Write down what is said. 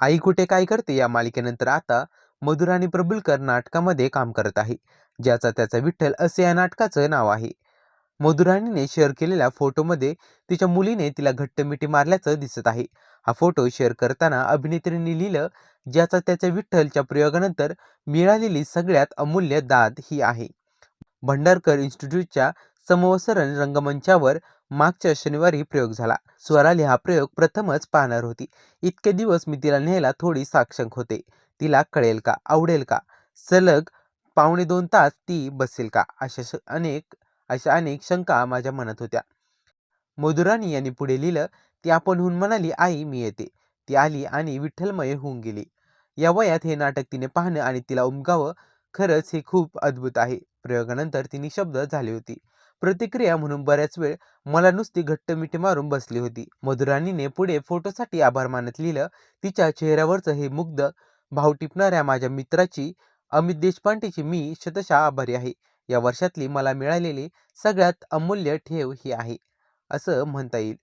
आई कुठे काय करते या मालिकेनंतर आता मधुरा आणि प्रभुलकर नाटकामध्ये काम करत आहे ज्याचा त्याचा विठ्ठल असे या नाटकाचं नाव आहे. मधुराणीने शेअर केलेल्या फोटोमध्ये तिच्या मुलीने तिला घट्ट मिठी मारल्याचं दिसत आहे. हा फोटो शेअर करताना अभिनेत्रीने लिहिलं ज्याचा त्याच्या विठ्ठलच्या प्रयोगानंतर मिळालेली सगळ्यात अमूल्य दाद ही आहे. भंडारकर इन्स्टिट्यूटच्या समवसरण रंगमंचावर मागच्या शनिवारी प्रयोग झाला. स्वराली हा प्रयोग प्रथमच पाहणार होती. इतके दिवस मी तिला न्यायला थोडी साक्षक होते. तिला कळेल का? आवडेल का? सलग पावणे दोन तास ती बसेल का? अशा श- अनेक अशा अनेक शंका माझ्या मनात होत्या. मधुराणी यांनी पुढे लिहिलं ती आपणहून म्हणाली आई मी येते. ती आली आणि विठ्ठलमय होऊन गेली. या वयात हे नाटक तिने पाहणं आणि तिला उमगावं खरंच हे खूप अद्भुत आहे. प्रयोगानंतर ती निशब्द झाली होती. प्रतिक्रिया म्हणून बऱ्याच वेळ मला नुसती घट्ट मिठी मारून बसली होती. मधुराणीने पुढे फोटोसाठी आभार मानत लिहिलं तिच्या चेहऱ्यावरचं हे मुग्ध भाव टिपणाऱ्या माझ्या मित्राची अमित देशपांडेची मी शतशः आभारी आहे. या वर्षातली मला मिळालेली सगळ्यात अमूल्य ठेव ही आहे. असं म्हणता येईल.